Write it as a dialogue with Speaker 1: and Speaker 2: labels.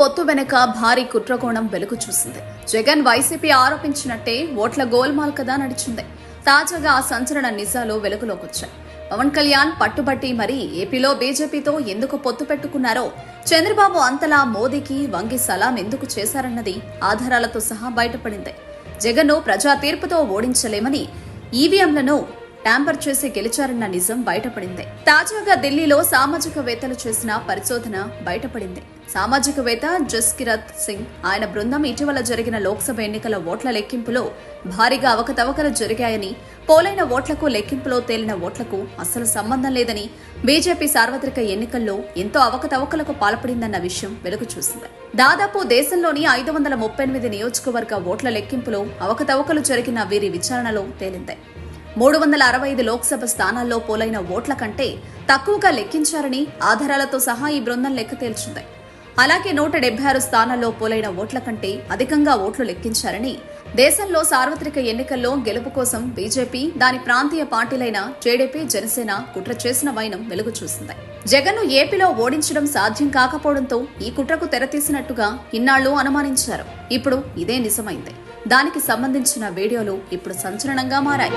Speaker 1: పొత్తు వెనుక భారీ కుట్రకోణం వెలుగు చూసింది. జగన్ వైసీపీ ఆరోపించినట్టే ఓట్ల గోల్మాల్ కదా నడిచింది. తాజాగా ఆ సంచలన నిజాలు వెలుగులోకి వచ్చాయి పవన్ కళ్యాణ్ పట్టుబట్టి మరీ ఏపీలో బీజేపీతో ఎందుకు పొత్తు పెట్టుకున్నారో చంద్రబాబు అంతలా మోదీకి వంగి సలాం ఎందుకు చేశారన్నది ఆధారాలతో సహా బయటపడింది. జగన్ను ప్రజా తీర్పుతో ఓడించలేమని ఈవీఎంలను ట్యాంపర్ చేసి గెలిచారన్న నిజం బయటపడింది. తాజాగా ఢిల్లీలో సామాజికవేత్తలు చేసిన పరిశోధన బయటపడింది. సామాజికవేత్త జస్కిరత్ సింగ్ ఆయన బృందం ఇటీవల జరిగిన లోక్సభ ఎన్నికల ఓట్ల లెక్కింపులో భారీగా అవకతవకలు జరిగాయని పోలైన ఓట్లకు లెక్కింపులో తేలిన ఓట్లకు అస్సలు సంబంధం లేదని బీజేపీ సార్వత్రిక ఎన్నికల్లో ఎంతో అవకతవకలకు పాల్పడిందన్న విషయం వెలుగు చూసింది. దాదాపు దేశంలోని ఐదు వందల ముప్పై ఎనిమిది నియోజకవర్గ ఓట్ల లెక్కింపులో అవకతవకలు జరిగిన వీరి విచారణలో తేలింది. మూడు వందల అరవై ఐదు లోక్సభ స్థానాల్లో పోలైన ఓట్ల కంటే తక్కువగా లెక్కించారని ఆధారాలతో సహా ఈ బృందం లెక్క తేల్చింది. అలాగే నూట డెబ్బై ఆరు స్థానాల్లో పోలైన ఓట్ల కంటే అధికంగా ఓట్లు లెక్కించారని దేశంలో సార్వత్రిక ఎన్నికల్లో గెలుపు కోసం బీజేపీ దాని ప్రాంతీయ పార్టీలైన టీడీపీ జనసేన కుట్ర చేసిన వైనం వెలుగు చూసింది జగన్ను ఏపీలో ఓడించడం సాధ్యం కాకపోవడంతో ఈ కుట్రకు తెరతీసినట్టుగా ఇన్నాళ్ళు అనుమానించారు. ఇప్పుడు ఇదే నిజమైంది. దానికి సంబంధించిన వీడియోలు ఇప్పుడు సంచలనంగా మారాయి.